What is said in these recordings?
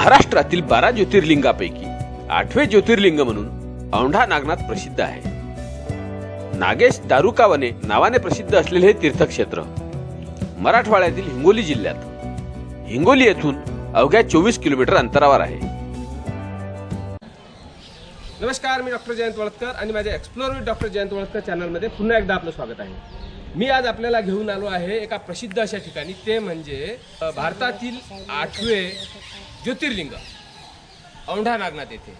महाराष्ट्रातील बारा ज्योतिर्लिंगापैकी आठवे ज्योतिर्लिंग म्हणून औंढा नागनाथ प्रसिद्ध आहे. नागेश दारुकावने नावाने प्रसिद्ध असलेले हे तीर्थक्षेत्र मराठवाड्यातील हिंगोली जिल्ह्यात. हिंगोली येथून अवघ्या चोवीस किलोमीटर अंतरावर आहे. नमस्कार मी डॉक्टर जयंत वळतकर आणि माझ्या explore with doctor Jayant Valatkar चॅनलमध्ये पुन्हा एकदा आपलं स्वागत आहे. मी आज आपल्याला घेऊन आलो आहे एका प्रसिद्ध अशा ठिकाणी. ते म्हणजे भारतातील आठवे ज्योतिर्लिंग औंढा नागनाथ येथे.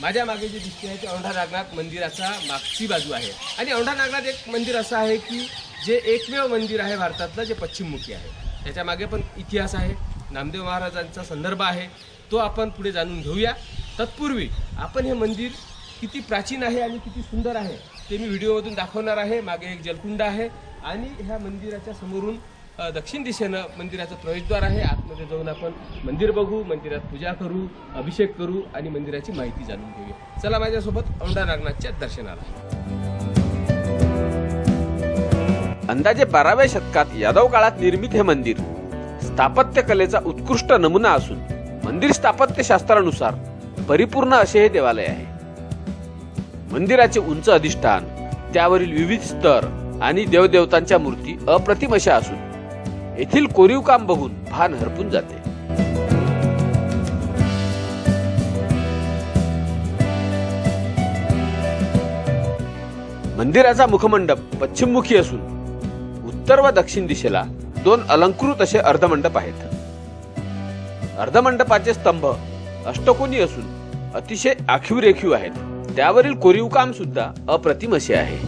माझ्या मागे जे दिसते आहे ते औंढा नागनाथ मंदिराचा मागची बाजू आहे. आणि औंढा नागनाथ एक मंदिर असं आहे की जे एकमेव मंदिर आहे भारतातलं जे पश्चिममुखी आहे. त्याच्यामागे पण इतिहास आहे नामदेव महाराजांचा संदर्भ आहे तो आपण पुढे जाणून घेऊया. तत्पूर्वी आपण हे मंदिर किती प्राचीन आहे आणि किती सुंदर आहे ते मी व्हिडिओमधून दाखवणार आहे. मागे एक जलकुंड आहे. आणि ह्या मंदिराच्या समोरून दक्षिण दिशेनं मंदिराचं प्रवेशद्वार आहे. आतमध्ये जाऊन आपण मंदिर बघू मंदिरात पूजा करू अभिषेक करू आणि मंदिराची माहिती जाणून घेऊया. चला माझ्यासोबत औंढा नागनाथच्या दर्शनाला. अंदाजे बाराव्या शतकात यादव काळात निर्मित हे मंदिर स्थापत्य कलेचा उत्कृष्ट नमुना असून मंदिर स्थापत्य शास्त्रानुसार परिपूर्ण असे हे देवालय आहे. मंदिराचे उंच अधिष्ठान त्यावरील विविध स्तर आणि देवदेवतांच्या मूर्ती अप्रतिम अशा असून येथील कोरीव काम बघून भान हरपून जाते. मंदिराचा मुखमंडप पश्चिममुखी असून उत्तर व दक्षिण दिशेला दोन अलंकृत असे अर्धमंडप आहेत. अर्धमंडपाचे स्तंभ अष्टकोनी असून अतिशय आखीव रेखीव आहेत. त्यावरील कोरीव काम सुद्धा अप्रतिम असे आहे.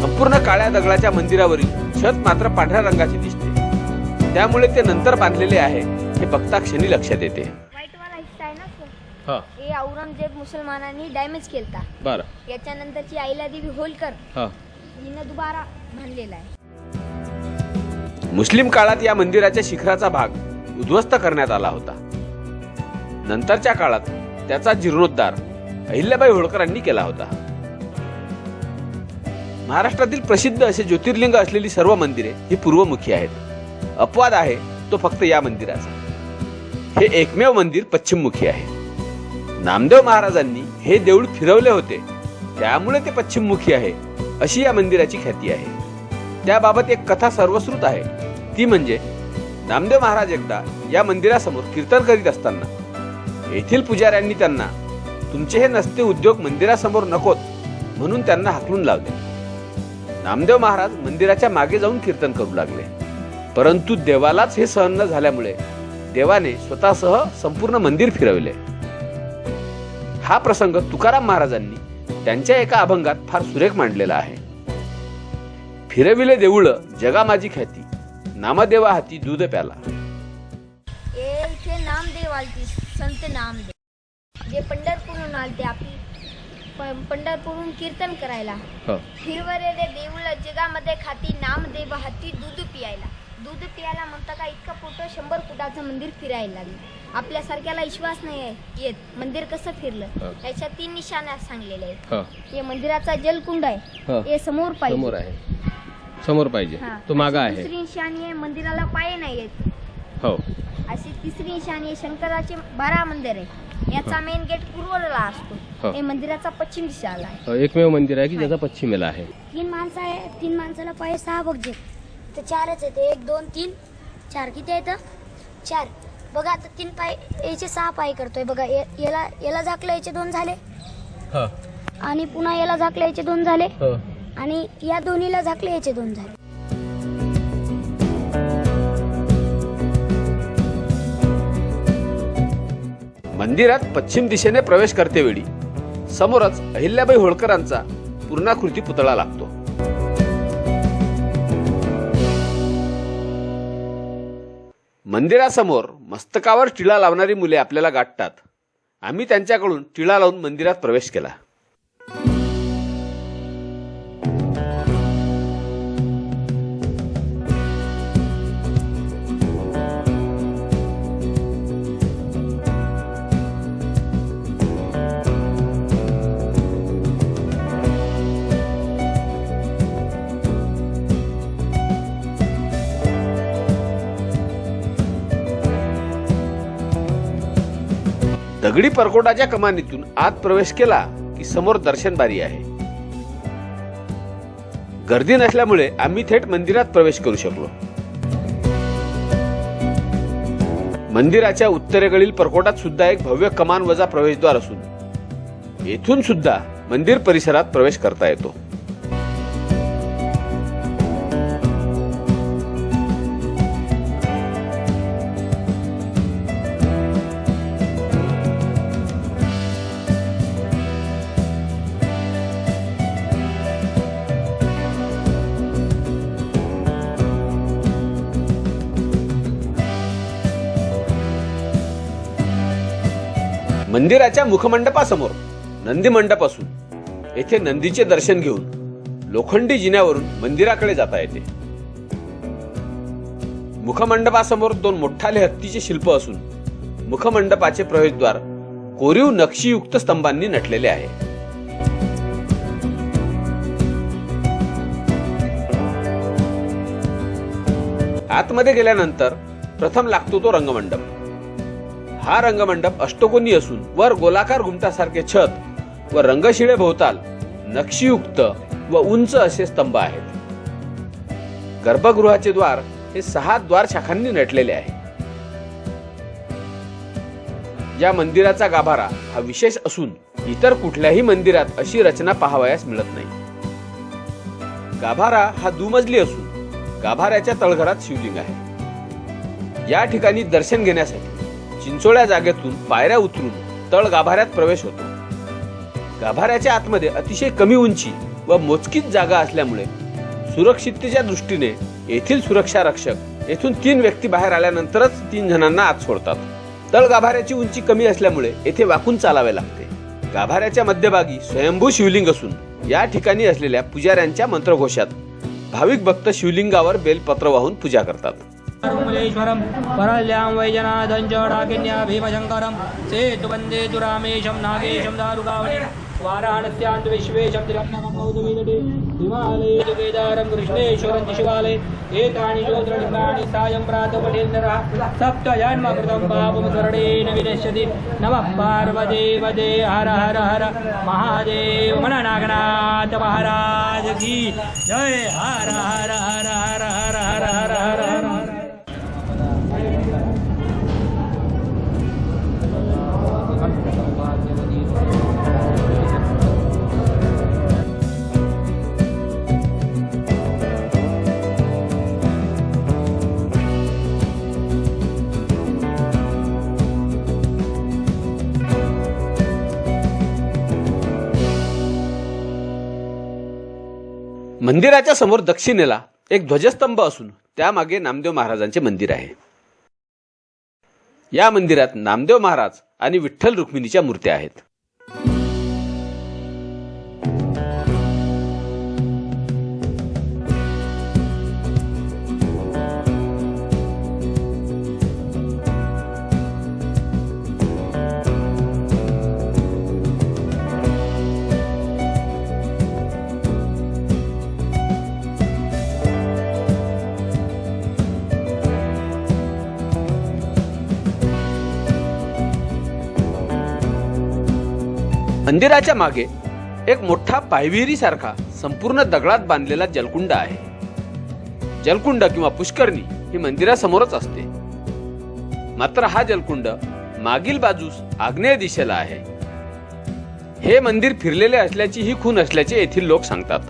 संपूर्ण काळ्या दगडाच्या मंदिरावरील छत मात्र पांढऱ्या रंगाची दिसते. त्यामुळे ते नंतर बांधलेले आहे हे बघता क्षणी लक्षात येते. हां. औरंगजेब मुसलमानांनी डॅमेज केलता. बरं. याच्यानंतरची आईला देवी होलकर. हां. हिनं दुबारा बांधलेला आहे. मुस्लिम काळात या मंदिराच्या शिखराचा भाग उद्ध्वस्त करण्यात आला होता. नंतरच्या काळात त्याचा जीर्णोद्धार अहिल्याबाई होळकरांनी केला होता. महाराष्ट्रातील प्रसिद्ध असे ज्योतिर्लिंग असलेली सर्व मंदिरे ही पूर्वमुखी आहेत. अपवाद आहे तो फक्त या मंदिराचा. हे एकमेव मंदिर पश्चिममुखी आहे. नामदेव महाराजांनी हे देऊळ फिरवले होते त्यामुळे ते पश्चिममुखी आहे अशी या मंदिराची ख्याती आहे. त्याबाबत एक कथा सर्वश्रुत आहे. ती म्हणजे नामदेव महाराज एकदा या मंदिरासमोर कीर्तन करीत असताना येथील पुजाऱ्यांनी त्यांना तुमचे हे नसते उद्योग मंदिरासमोर नकोत म्हणून त्यांना हाकलून लावले. नामदेव महाराज मंदिराच्या मागे जाऊन कीर्तन करू लागले. परंतु देवालाच हे सहन न झाल्यामुळे देवाने स्वतःसह संपूर्ण मंदिर फिरवले. हा प्रसंग तुकाराम महाराजांनी त्यांच्या एका अभंगात फार सुरेख मांडलेला आहे. फिरविले देऊळ जगा माझी ख्याती नामदेवा हाती दूध प्याला. हे नामदेव आलती संत नामदेव. जे पंढरपूरहून आलते आपली पंढरपूरहून कीर्तन करायला. हो. फिरवलेले देऊळ जगामध्ये खाती नामदेव हाती दूध पियायला. दूध पियायला म्हणता का इतकं मोठं शंभर फुटाचं मंदिर फिरायला लागलं. आपल्यासारख्याला विश्वास नाही येत. मंदिर कसं फिरलं? हो. त्याच्या तीन निशाण्या सांगलेल्या आहेत. हो. हे मंदिराचा जलकुंड आहे. हो. हे समोर पाहिजे. समोर आहे पाहिजे. हा. तो मागा अशी आहे. दुसरी निशाणी आहे मंदिराला पाय नाही आहेत. हो. अशी तिसरी निशाणी आहे शंकराचे बारा मंदिर आहे. याचा मेन गेट पूर्वेला हो. असतो. हे. मंदिराचा पश्चिम दिशेला आहे. हो, एकमेव मंदिर आहे की ज्याचा पश्चिमेला आहे? तीन माणसं आहे तीन माणसाला पाय सहा बघजे. तर चारच आहेत एक दोन तीन. चार किती आहेत? चार. बघा आता तीन पाय याचे सहा पाय करतोय. बघा या- याला याला झाकलं याचे दोन झाले. हो. आणि पुन्हा याला झाकलं याचे दोन झाले. हो. आणि या दोन्हीला झाकले याचे दोन झाले. मंदिरात पश्चिम दिशेने प्रवेश करतेवेळी समोरच अहिल्याबाई होळकरांचा पूर्णाकृती पुतळा लागतो. मंदिरासमोर मस्तकावर टिळा लावणारी मुले आपल्याला गाठतात. आम्ही त्यांच्याकडून टिळा लावून मंदिरात प्रवेश केला. दगडी परकोटाच्या कमानीतून आत प्रवेश केला की समोर दर्शन बारी आहे. गर्दी नसल्यामुळे आम्ही थेट मंदिरात प्रवेश करू शकलो. मंदिराच्या उत्तरेकडील परकोटात सुद्धा एक भव्य कमान वजा प्रवेशद्वार असून येथून सुद्धा मंदिर परिसरात प्रवेश करता येतो. मंदिराच्या मुखमंडपासमोर नंदी मंडप असून येथे नंदीचे दर्शन घेऊन लोखंडी जिन्यावरून मंदिराकडे जाता येते. मुखमंडपासमोर दोन मोठाले हत्तीचे शिल्प असून मुखमंडपाचे प्रवेशद्वार कोरीव नक्षीयुक्त स्तंभांनी नटलेले आहे. आतमध्ये गेल्यानंतर प्रथम लागतो तो रंगमंडप. हा रंगमंडप अष्टकोनी असून वर गोलाकार घुमटासारखे छत व रंगशिळे भोवताल नक्षीयुक्त व उंच असे स्तंभ आहेत. गर्भगृहाचे द्वार हे सहा द्वार शाखांनी नटलेले आहे. या मंदिराचा गाभारा हा विशेष असून इतर कुठल्याही मंदिरात अशी रचना पाहावयास मिळत नाही. गाभारा हा दुमजली असून गाभाऱ्याच्या तळघरात शिवलिंग आहे. या ठिकाणी दर्शन घेण्यासाठी चिंचोळ्या जागेतून पायऱ्या उतरून तळ गाभाऱ्यात प्रवेश होतो. गाभाऱ्याच्या आतमध्ये अतिशय कमी उंची व मोजकीच जागा असल्यामुळे सुरक्षिततेच्या दृष्टीने येथील सुरक्षा रक्षक येथून तीन व्यक्ती बाहेर आल्यानंतरच तीन जणांना आत सोडतात. तळ गाभाऱ्याची उंची कमी असल्यामुळे येथे वाकून चालावे लागते. गाभाऱ्याच्या मध्यभागी स्वयंभू शिवलिंग असून या ठिकाणी असलेल्या पुजाऱ्यांच्या मंत्रघोषात भाविक भक्त शिवलिंगावर बेलपत्र वाहून पूजा करतात. ईश्वरं परल्यां वैजनाथं च डाकिन्या भीमशङ्करं सेतु वन्दे तु रामेशं नागेशं दारुगावणे केदारं कृष्णेश्वरं शिवालये एतानि ज्योतिर्लिङ्गानि सायं प्रातः पठेन्दरः सप्त जन्मकृतं पापं स्वर्णेन विनश्यति। नमः पार्वदेवदे हर हर महादेव मन नागनाथ जय। हर हर हर हर हर हर। मंदिराच्या समोर दक्षिणेला एक ध्वजस्तंभ असून त्यामागे नामदेव महाराजांचे मंदिर आहे. या मंदिरात नामदेव महाराज आणि विठ्ठल रुक्मिणीच्या मूर्त्या आहेत. मंदिराच्या मागे एक मोठा पायविहिरीसारखा संपूर्ण दगडात बांधलेला जलकुंड आहे. जलकुंड किंवा पुष्करणी ही मंदिरासमोरच असते. मात्र हा जलकुंड मागील बाजूस आग्नेय दिशेला आहे. हे मंदिर फिरलेले असल्याची ही खून असल्याचे येथील लोक सांगतात.